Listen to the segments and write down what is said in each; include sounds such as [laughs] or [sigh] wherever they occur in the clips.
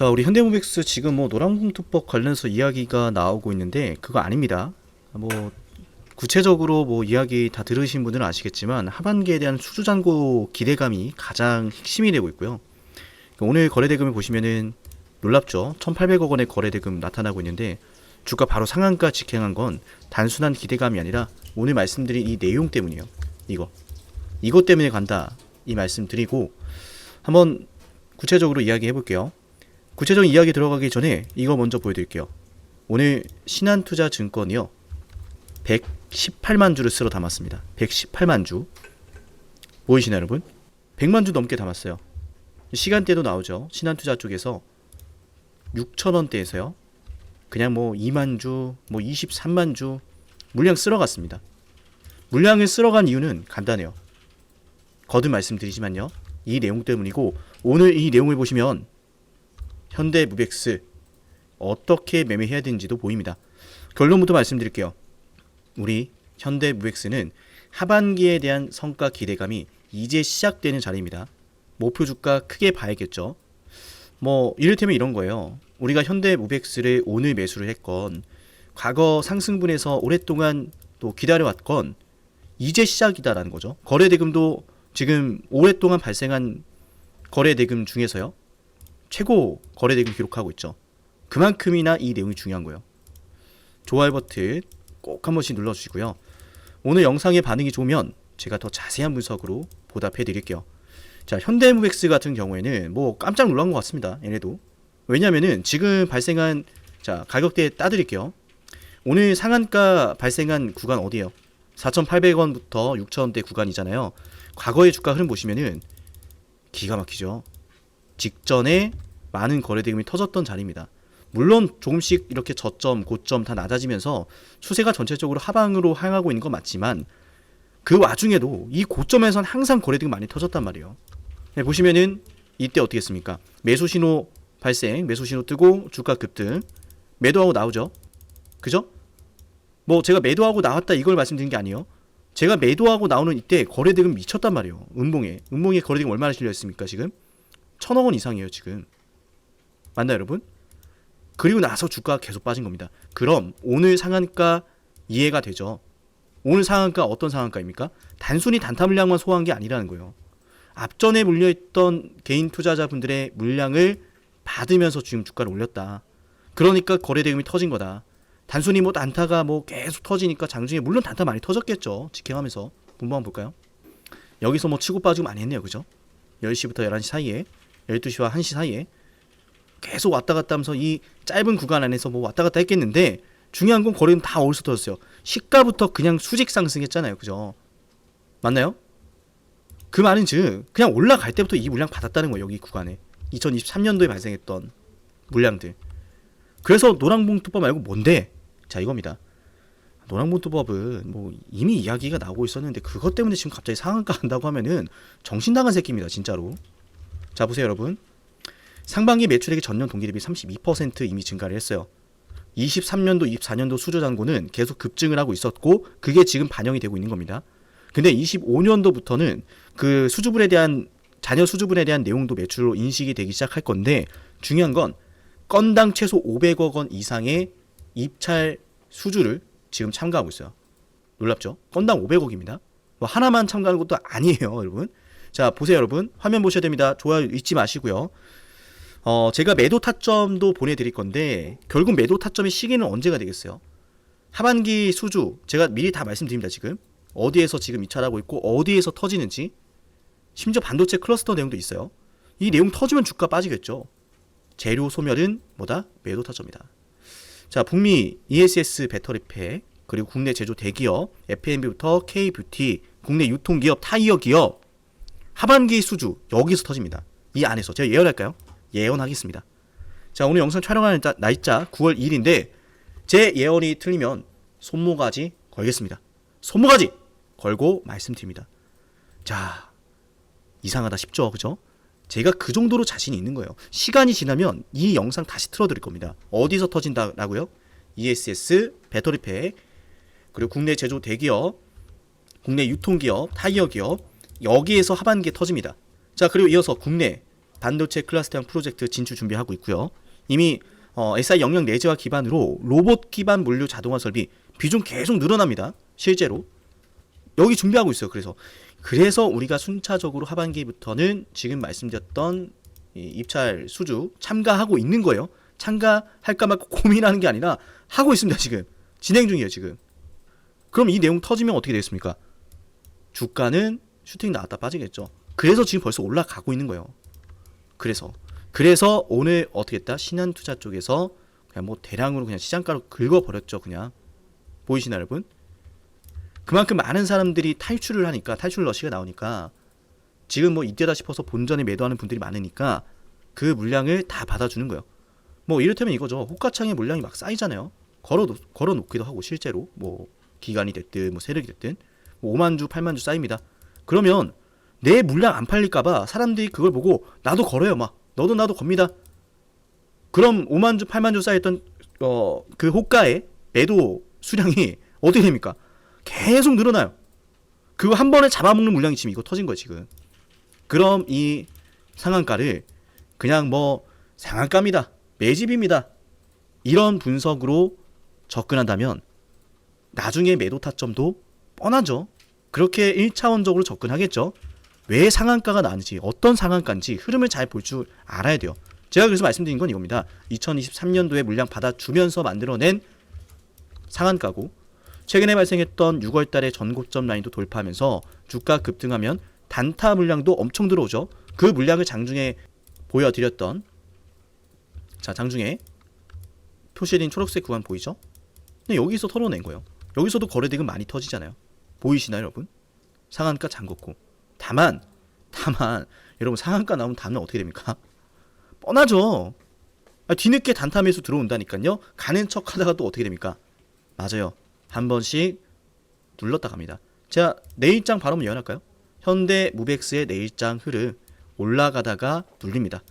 자, 우리 현대모백스 지금 뭐 노란봉투법 관련해서 이야기가 나오고 있는데 그거 아닙니다. 뭐 구체적으로 뭐 이야기 다 들으신 분들은 아시겠지만 하반기에 대한 수주 잔고 기대감이 가장 핵심이 되고 있고요. 오늘 거래대금을 보시면은 놀랍죠. 1,800억 원의 거래대금 나타나고 있는데 주가 바로 상한가 직행한 건 단순한 기대감이 아니라 오늘 말씀드린 이 내용 때문이에요. 이거. 이것 때문에 간다. 이 말씀 드리고 한번 구체적으로 이야기해 볼게요. 구체적인 이야기 들어가기 전에 이거 먼저 보여드릴게요. 오늘 신한투자증권이요. 118만 주를 쓸어 담았습니다. 118만 주. 보이시나요, 여러분? 100만 주 넘게 담았어요. 시간대도 나오죠. 신한투자 쪽에서 6천 원대에서요. 그냥 뭐 2만 주, 뭐 23만 주 물량 쓸어갔습니다. 물량을 쓸어간 이유는 간단해요. 거듭 말씀드리지만요. 이 내용 때문이고 오늘 이 내용을 보시면 현대 무백스 어떻게 매매해야 되는지도 보입니다. 결론부터 말씀드릴게요. 우리 현대 무백스는 하반기에 대한 성과 기대감이 이제 시작되는 자리입니다. 목표 주가 크게 봐야겠죠. 뭐 이를테면 이런 거예요. 우리가 현대 무백스를 오늘 매수를 했건 과거 상승분에서 오랫동안 또 기다려왔건 이제 시작이다라는 거죠. 거래 대금도 지금 오랫동안 발생한 거래 대금 중에서요. 최고 거래 대금 기록하고 있죠. 그만큼이나 이 내용이 중요한 거예요. 좋아요 버튼 꼭 한 번씩 눌러주시고요. 오늘 영상의 반응이 좋으면 제가 더 자세한 분석으로 보답해 드릴게요. 자, 현대무백스 같은 경우에는 뭐 깜짝 놀란 것 같습니다. 얘네도. 왜냐면은 지금 발생한 자, 가격대 따드릴게요. 오늘 상한가 발생한 구간 어디예요? 4,800원부터 6,000원대 구간이잖아요. 과거의 주가 흐름 보시면은 기가 막히죠. 직전에 많은 거래 대금이 터졌던 자리입니다. 물론 조금씩 이렇게 저점, 고점 다 낮아지면서 추세가 전체적으로 하방으로 향하고 있는 건 맞지만 그 와중에도 이 고점에선 항상 거래 대금 많이 터졌단 말이에요. 네, 보시면은 이때 어떻게 했습니까? 매수 신호 발생, 매수 신호 뜨고 주가 급등, 매도하고 나오죠. 그죠? 뭐 제가 매도하고 나왔다 이걸 말씀드린 게 아니에요. 제가 매도하고 나오는 이때 거래 대금 미쳤단 말이에요. 음봉에. 음봉에 거래 대금 얼마나 실려 있습니까, 지금? 천억 원 이상이에요, 지금. 맞나요, 여러분? 그리고 나서 주가가 계속 빠진 겁니다. 그럼 오늘 상한가 이해가 되죠? 오늘 상한가 어떤 상한가입니까? 단순히 단타 물량만 소화한 게 아니라는 거예요. 앞전에 물려있던 개인 투자자분들의 물량을 받으면서 지금 주가를 올렸다. 그러니까 거래 대금이 터진 거다. 단순히 뭐 단타가 뭐 계속 터지니까 장중에 물론 단타 많이 터졌겠죠. 직행하면서 분부 한번 볼까요? 여기서 뭐 치고 빠지고 많이 했네요. 그죠? 10시부터 11시 사이에 12시와 1시 사이에 계속 왔다 갔다 하면서 이 짧은 구간 안에서 뭐 왔다 갔다 했겠는데 중요한 건 거래는 다 어디서 터졌어요. 시가부터 그냥 수직 상승했잖아요. 그죠? 맞나요? 그 말은 즉 그냥 올라갈 때부터 이 물량 받았다는 거예요. 여기 구간에 2023년도에 발생했던 물량들. 그래서 노랑봉투법 말고 뭔데? 자 이겁니다. 노랑봉투법은 뭐 이미 이야기가 나오고 있었는데 그것 때문에 지금 갑자기 상한가 한다고 하면은 정신 나간 새끼입니다. 진짜로. 자 보세요 여러분. 상반기 매출액이 전년 동기 대비 32% 이미 증가를 했어요. 23년도, 24년도 수주 잔고는 계속 급증을 하고 있었고 그게 지금 반영이 되고 있는 겁니다. 근데 25년도부터는 그 수주분에 대한 자녀 수주분에 대한 내용도 매출로 인식이 되기 시작할 건데 중요한 건 건당 최소 500억 원 이상의 입찰 수주를 지금 참가하고 있어요. 놀랍죠? 건당 500억입니다. 뭐 하나만 참가하는 것도 아니에요, 여러분. 자, 보세요, 여러분. 화면 보셔야 됩니다. 좋아요 잊지 마시고요. 어, 제가 매도 타점도 보내드릴 건데 결국 매도 타점의 시기는 언제가 되겠어요? 하반기 수주 제가 미리 다 말씀드립니다 지금 어디에서 지금 입찰하고 있고 어디에서 터지는지 심지어 반도체 클러스터 내용도 있어요. 이 내용 터지면 주가 빠지겠죠. 재료 소멸은 뭐다? 매도 타점이다. 자 북미 ESS 배터리팩 그리고 국내 제조 대기업 F&B부터 K-뷰티 국내 유통기업 타이어 기업 하반기 수주 여기서 터집니다. 이 안에서 제가 예언할까요? 예언하겠습니다. 자, 오늘 영상 촬영하는 자- 날짜 9월 2일인데 제 예언이 틀리면 손모가지 걸겠습니다. 손모가지 걸고 말씀드립니다. 자, 이상하다 싶죠, 그죠? 제가 그 정도로 자신이 있는 거예요. 시간이 지나면 이 영상 다시 틀어드릴 겁니다. 어디서 터진다라고요? ESS, 배터리팩, 그리고 국내 제조 대기업, 국내 유통기업, 타이어 기업, 여기에서 하반기에 터집니다. 자, 그리고 이어서 국내 반도체 클러스터형 프로젝트 진출 준비하고 있고요. 이미 어, SI 영역 내재화 기반으로 로봇 기반 물류 자동화 설비 비중 계속 늘어납니다. 실제로 여기 준비하고 있어요. 그래서 그래서 우리가 순차적으로 하반기부터는 지금 말씀드렸던 이 입찰 수주 참가하고 있는 거예요. 참가할까 말까 고민하는 게 아니라 하고 있습니다. 지금 진행 중이에요. 지금. 그럼 이 내용 터지면 어떻게 되겠습니까? 주가는 슈팅 나왔다 빠지겠죠. 그래서 지금 벌써 올라가고 있는 거예요. 그래서 그래서 오늘 어떻게 했다? 신한투자 쪽에서 그냥 뭐 대량으로 그냥 시장가로 긁어버렸죠. 그냥 보이시나 여러분? 그만큼 많은 사람들이 탈출을 하니까 탈출 러시가 나오니까 지금 뭐 이때다 싶어서 본전에 매도하는 분들이 많으니까 그 물량을 다 받아주는 거예요. 뭐 이를테면 이거죠. 호가창에 물량이 막 쌓이잖아요. 걸어 걸어 놓기도 하고 실제로 뭐 기간이 됐든 뭐 세력이 됐든 뭐 5만 주, 8만 주 쌓입니다. 그러면 내 물량 안 팔릴까봐 사람들이 그걸 보고 나도 걸어요. 막 너도 나도 겁니다. 그럼 5만 주, 8만 주 쌓였던 어, 그 호가의 매도 수량이 [laughs] 어떻게 됩니까? 계속 늘어나요. 그거 한 번에 잡아먹는 물량이 지금 이거 터진 거예요, 지금. 그럼 이 상한가를 그냥 뭐 상한가입니다. 매집입니다. 이런 분석으로 접근한다면 나중에 매도 타점도 뻔하죠. 그렇게 1차원적으로 접근하겠죠. 왜 상한가가 나는지, 어떤 상한가인지 흐름을 잘 볼 줄 알아야 돼요. 제가 그래서 말씀드린 건 이겁니다. 2023년도에 물량 받아주면서 만들어낸 상한가고 최근에 발생했던 6월 달에 전고점 라인도 돌파하면서 주가 급등하면 단타 물량도 엄청 들어오죠. 그 물량을 장중에 보여드렸던 자 장중에 표시된 초록색 구간 보이죠? 근데 여기서 털어낸 거예요. 여기서도 거래대금 많이 터지잖아요. 보이시나요, 여러분? 상한가 잠궜고. 다만, 다만, 여러분 상한가 나오면 다음날 어떻게 됩니까? 뻔하죠. 아, 뒤늦게 단타 매수 들어온다니까요. 가는 척 하다가 또 어떻게 됩니까? 맞아요. 한 번씩 눌렀다 갑니다. 자, 내일장 바로 한번 연할까요? 현대 무벡스의 내일장 흐름 올라가다가 눌립니다.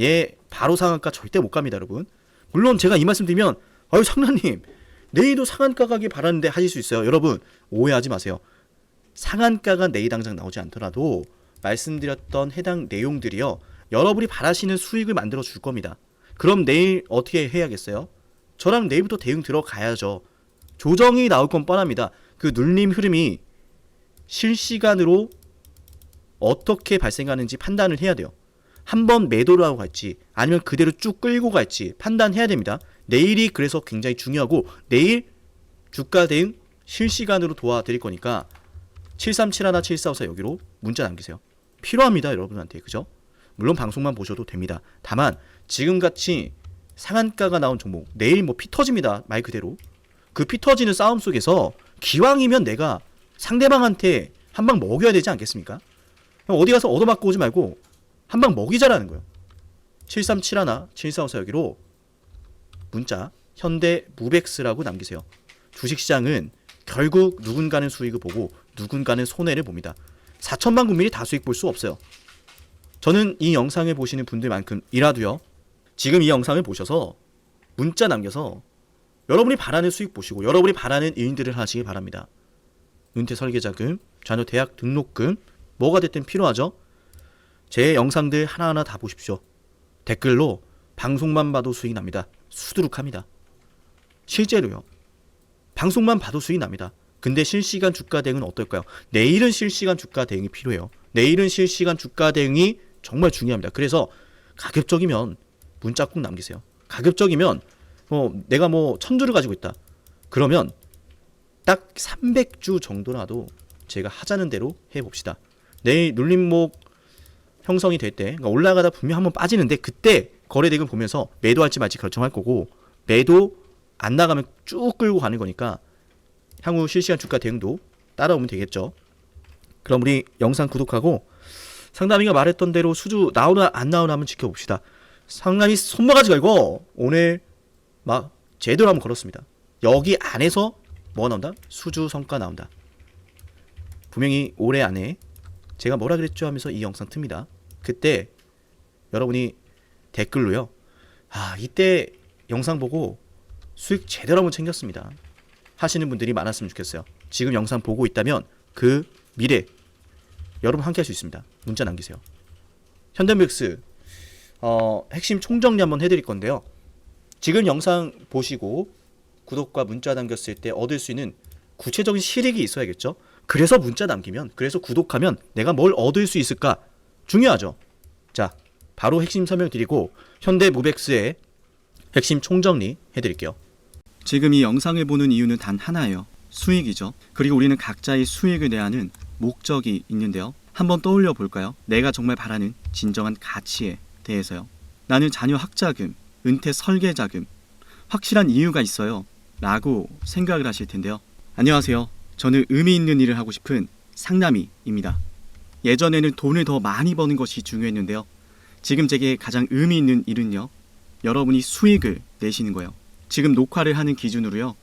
얘 바로 상한가 절대 못 갑니다, 여러분. 물론 제가 이 말씀 드리면 아유 상라님 내일도 상한가 가길 바라는데 하실 수 있어요. 여러분 오해하지 마세요. 상한가가 내일 당장 나오지 않더라도 말씀드렸던 해당 내용들이요. 여러분이 바라시는 수익을 만들어 줄 겁니다. 그럼 내일 어떻게 해야겠어요? 저랑 내일부터 대응 들어가야죠. 조정이 나올 건 뻔합니다. 그 눌림 흐름이 실시간으로 어떻게 발생하는지 판단을 해야 돼요. 한번 매도를 하고 갈지 아니면 그대로 쭉 끌고 갈지 판단해야 됩니다. 내일이 그래서 굉장히 중요하고 내일 주가 대응 실시간으로 도와드릴 거니까 7371 7454 여기로 문자 남기세요. 필요합니다, 여러분한테. 그죠? 물론 방송만 보셔도 됩니다. 다만 지금같이 상한가가 나온 종목 내일 뭐 피 터집니다. 말 그대로. 그 피 터지는 싸움 속에서 기왕이면 내가 상대방한테 한 방 먹여야 되지 않겠습니까? 어디 가서 얻어맞고 오지 말고 한 방 먹이자라는 거예요. 7371 7454 여기로 문자 현대 무벡스라고 남기세요. 주식시장은 결국 누군가는 수익을 보고 누군가는 손해를 봅니다. 4천만 국민이 다 수익 볼 수 없어요. 저는 이 영상을 보시는 분들만큼이라도요. 지금 이 영상을 보셔서 문자 남겨서 여러분이 바라는 수익 보시고 여러분이 바라는 일들을 하시기 바랍니다. 은퇴 설계자금, 자녀 대학 등록금 뭐가 됐든 필요하죠. 제 영상들 하나하나 다 보십시오. 댓글로 방송만 봐도 수익 납니다. 수두룩합니다. 실제로요. 방송만 봐도 수익 납니다. 근데 실시간 주가 대응은 어떨까요? 내일은 실시간 주가 대응이 필요해요. 내일은 실시간 주가 대응이 정말 중요합니다. 그래서 가급적이면 문자 꼭 남기세요. 가급적이면 뭐 내가 뭐 천주를 가지고 있다. 그러면 딱 300주 정도라도 제가 하자는 대로 해봅시다. 내일 눌림목 형성이 될 때, 그러니까 올라가다 분명 한번 빠지는데 그때 거래 대금 보면서 매도할지 말지 결정할 거고 매도 안 나가면 쭉 끌고 가는 거니까 향후 실시간 주가 대응도 따라오면 되겠죠. 그럼 우리 영상 구독하고 상담이가 말했던 대로 수주 나오나 안 나오나 한번 지켜봅시다. 상담이 손모가지 걸고 오늘 막 제대로 한번 걸었습니다. 여기 안에서 뭐가 나온다? 수주 성과 나온다. 분명히 올해 안에 제가 뭐라 그랬죠 하면서 이 영상 틉니다. 그때 여러분이 댓글로요. 아, 이때 영상 보고 수익 제대로 한번 챙겼습니다. 하시는 분들이 많았으면 좋겠어요. 지금 영상 보고 있다면 그 미래 여러분 함께 할 수 있습니다. 문자 남기세요. 현대맥스 어, 핵심 총정리 한번 해드릴 건데요. 지금 영상 보시고 구독과 문자 남겼을 때 얻을 수 있는 구체적인 실익이 있어야겠죠. 그래서 문자 남기면, 그래서 구독하면 내가 뭘 얻을 수 있을까 중요하죠. 자, 바로 핵심 설명 드리고 현대 무백스의 핵심 총정리 해드릴게요. 지금 이 영상을 보는 이유는 단 하나예요. 수익이죠. 그리고 우리는 각자의 수익을 내야 하는 목적이 있는데요. 한번 떠올려 볼까요? 내가 정말 바라는 진정한 가치에 대해서요. 나는 자녀 학자금, 은퇴 설계 자금, 확실한 이유가 있어요. 라고 생각을 하실 텐데요. 안녕하세요. 저는 의미 있는 일을 하고 싶은 상남이입니다. 예전에는 돈을 더 많이 버는 것이 중요했는데요. 지금 제게 가장 의미 있는 일은요. 여러분이 수익을 내시는 거예요. 지금 녹화를 하는 기준으로요.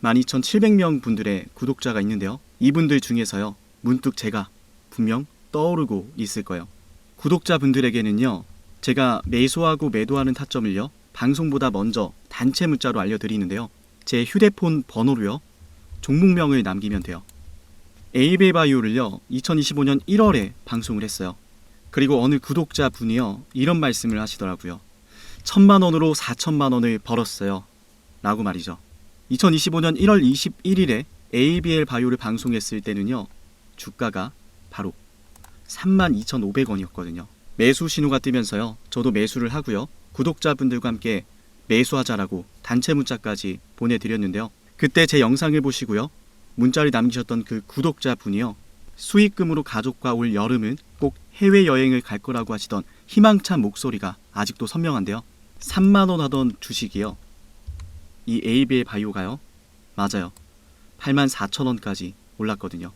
12,700명 분들의 구독자가 있는데요. 이분들 중에서요. 문득 제가 분명 떠오르고 있을 거예요. 구독자분들에게는요. 제가 매수하고 매도하는 타점을요. 방송보다 먼저 단체 문자로 알려드리는데요. 제 휴대폰 번호로요. 종목명을 남기면 돼요. 에이베 바이오를요. 2025년 1월에 방송을 했어요. 그리고 어느 구독자 분이요. 이런 말씀을 하시더라고요. 천만 원으로 4천만 원을 벌었어요. 라고 말이죠. 2025년 1월 21일에 ABL 바이오를 방송했을 때는요. 주가가 바로 32,500원이었거든요. 매수 신호가 뜨면서요. 저도 매수를 하고요. 구독자분들과 함께 매수하자라고 단체 문자까지 보내드렸는데요. 그때 제 영상을 보시고요. 문자를 남기셨던 그 구독자분이요. 수익금으로 가족과 올 여름은 꼭 해외여행을 갈 거라고 하시던 희망찬 목소리가 아직도 선명한데요. 3만원 하던 주식이요. 이 ABL 바이오가요. 맞아요. 8만 4천 원까지 올랐거든요.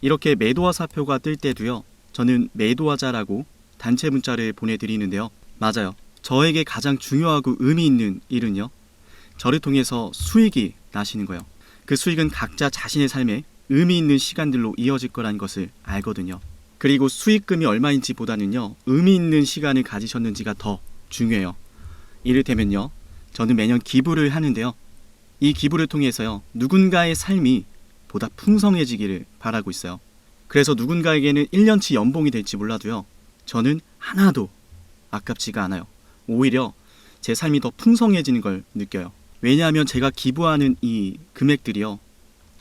이렇게 매도와 사표가 뜰 때도요. 저는 매도하자라고 단체 문자를 보내드리는데요. 맞아요. 저에게 가장 중요하고 의미 있는 일은요. 저를 통해서 수익이 나시는 거예요. 그 수익은 각자 자신의 삶에 의미 있는 시간들로 이어질 거라는 것을 알거든요. 그리고 수익금이 얼마인지 보다는요. 의미 있는 시간을 가지셨는지가 더 중요해요. 이를테면요. 저는 매년 기부를 하는데요. 이 기부를 통해서요. 누군가의 삶이 보다 풍성해지기를 바라고 있어요. 그래서 누군가에게는 1년치 연봉이 될지 몰라도요. 저는 하나도 아깝지가 않아요. 오히려 제 삶이 더 풍성해지는 걸 느껴요. 왜냐하면 제가 기부하는 이 금액들이요.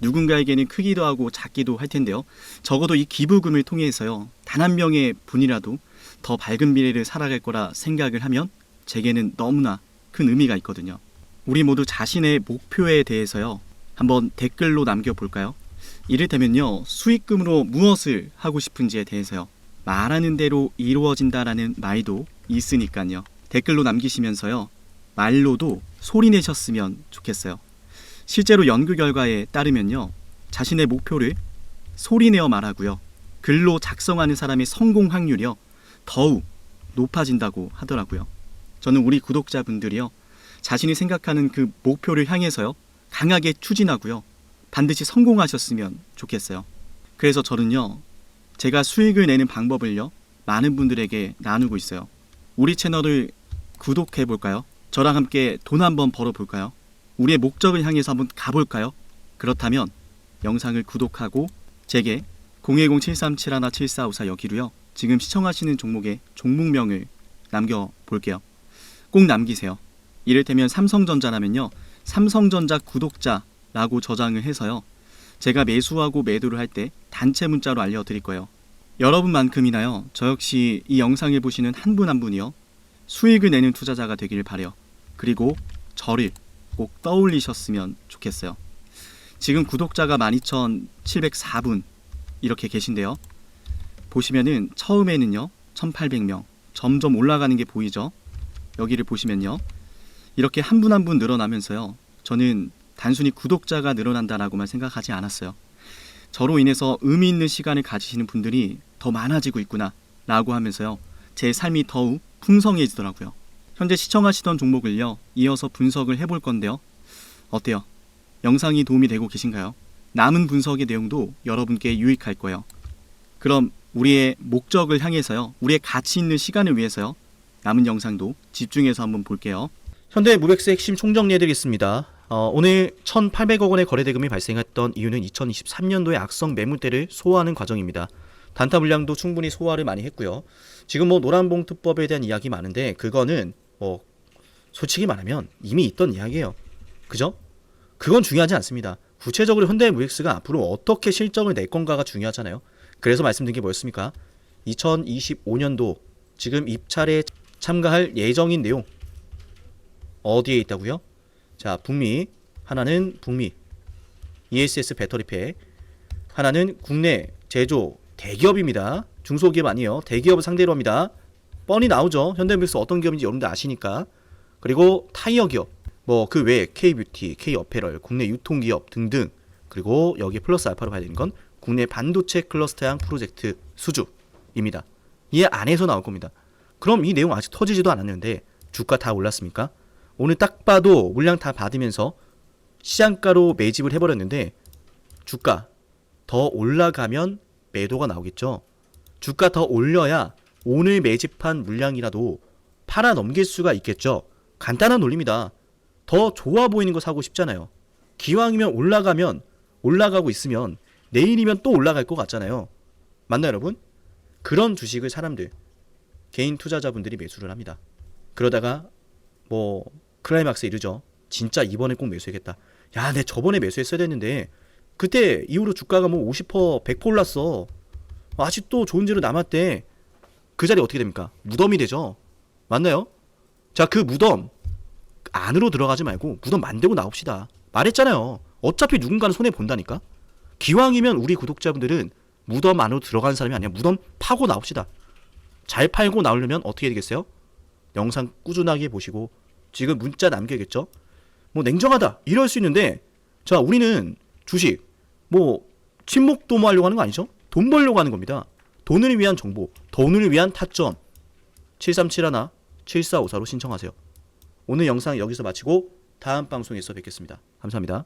누군가에게는 크기도 하고 작기도 할 텐데요. 적어도 이 기부금을 통해서요. 단 한 명의 분이라도 더 밝은 미래를 살아갈 거라 생각을 하면 제게는 너무나 큰 의미가 있거든요. 우리 모두 자신의 목표에 대해서요. 한번 댓글로 남겨볼까요? 이를테면요. 수익금으로 무엇을 하고 싶은지에 대해서요. 말하는 대로 이루어진다라는 말도 있으니까요. 댓글로 남기시면서요. 말로도 소리 내셨으면 좋겠어요. 실제로 연구 결과에 따르면요. 자신의 목표를 소리 내어 말하고요. 글로 작성하는 사람의 성공 확률이요. 더욱 높아진다고 하더라고요. 저는 우리 구독자분들이요. 자신이 생각하는 그 목표를 향해서요. 강하게 추진하고요. 반드시 성공하셨으면 좋겠어요. 그래서 저는요. 제가 수익을 내는 방법을요. 많은 분들에게 나누고 있어요. 우리 채널을 구독해 볼까요? 저랑 함께 돈 한번 벌어 볼까요? 우리의 목적을 향해서 한번 가볼까요? 그렇다면 영상을 구독하고 제게 010-7371-7454 여기로요. 지금 시청하시는 종목의 종목명을 남겨 볼게요. 꼭 남기세요. 이를테면 삼성전자라면요. 삼성전자 구독자라고 저장을 해서요. 제가 매수하고 매도를 할 때 단체 문자로 알려드릴 거예요. 여러분만큼이나요. 저 역시 이 영상을 보시는 한분한 분이요. 수익을 내는 투자자가 되기를 바래요. 그리고 저를 꼭 떠올리셨으면 좋겠어요. 지금 구독자가 12,704분 이렇게 계신데요. 보시면은 처음에는요. 1,800명 점점 올라가는 게 보이죠? 여기를 보시면요. 이렇게 한 분 한 분 늘어나면서요. 저는 단순히 구독자가 늘어난다라고만 생각하지 않았어요. 저로 인해서 의미 있는 시간을 가지시는 분들이 더 많아지고 있구나 라고 하면서요. 제 삶이 더욱 풍성해지더라고요. 현재 시청하시던 종목을요. 이어서 분석을 해볼 건데요. 어때요? 영상이 도움이 되고 계신가요? 남은 분석의 내용도 여러분께 유익할 거예요. 그럼 우리의 목적을 향해서요. 우리의 가치 있는 시간을 위해서요. 남은 영상도 집중해서 한번 볼게요. 현대 무백스 핵심 총정리해드리겠습니다. 어, 오늘 1,800억 원의 거래 대금이 발생했던 이유는 2023년도의 악성 매물대를 소화하는 과정입니다. 단타 물량도 충분히 소화를 많이 했고요. 지금 뭐 노란봉투법에 대한 이야기 많은데 그거는 뭐 솔직히 말하면 이미 있던 이야기예요. 그죠? 그건 중요하지 않습니다. 구체적으로 현대무엑스가 앞으로 어떻게 실적을 낼 건가가 중요하잖아요. 그래서 말씀드린 게 뭐였습니까? 2025년도 지금 입찰에 참가할 예정인 내용 어디에 있다고요? 자, 북미 하나는 북미 ESS 배터리팩 하나는 국내 제조 대기업입니다. 중소기업 아니에요. 대기업을 상대로 합니다. 뻔히 나오죠. 현대무엑스 어떤 기업인지 여러분들 아시니까. 그리고 타이어 기업, 뭐 그 외에 K뷰티, K어페럴, 국내 유통기업 등등. 그리고 여기에 플러스 알파로 봐야 되는 건 국내 반도체 클러스터형 프로젝트 수주입니다. 이 안에서 나올 겁니다. 그럼 이 내용 아직 터지지도 않았는데 주가 다 올랐습니까? 오늘 딱 봐도 물량 다 받으면서 시장가로 매집을 해버렸는데 주가 더 올라가면 매도가 나오겠죠. 주가 더 올려야 오늘 매집한 물량이라도 팔아 넘길 수가 있겠죠. 간단한 논리입니다. 더 좋아 보이는 거 사고 싶잖아요. 기왕이면 올라가면 올라가고 있으면 내일이면 또 올라갈 것 같잖아요. 맞나요, 여러분? 그런 주식을 사람들 개인 투자자분들이 매수를 합니다. 그러다가 뭐 클라이막스에 이르죠. 진짜 이번에 꼭 매수해야겠다. 야, 내 저번에 매수했어야 됐는데 그때 이후로 주가가 뭐 50% 100% 올랐어. 아직도 좋은 재료 남았대. 그 자리 어떻게 됩니까? 무덤이 되죠. 맞나요? 자, 그 무덤 안으로 들어가지 말고 무덤 만들고 나옵시다. 말했잖아요. 어차피 누군가는 손해 본다니까. 기왕이면 우리 구독자분들은 무덤 안으로 들어가는 사람이 아니라 무덤 파고 나옵시다. 잘 팔고 나오려면 어떻게 되겠어요? 영상 꾸준하게 보시고 지금 문자 남겨야겠죠? 뭐 냉정하다 이럴 수 있는데 자 우리는 주식 뭐 친목 도모하려고 하는 거 아니죠? 돈 벌려고 하는 겁니다. 돈을 위한 정보, 돈을 위한 타점 7371 7454로 신청하세요. 오늘 영상 여기서 마치고 다음 방송에서 뵙겠습니다. 감사합니다.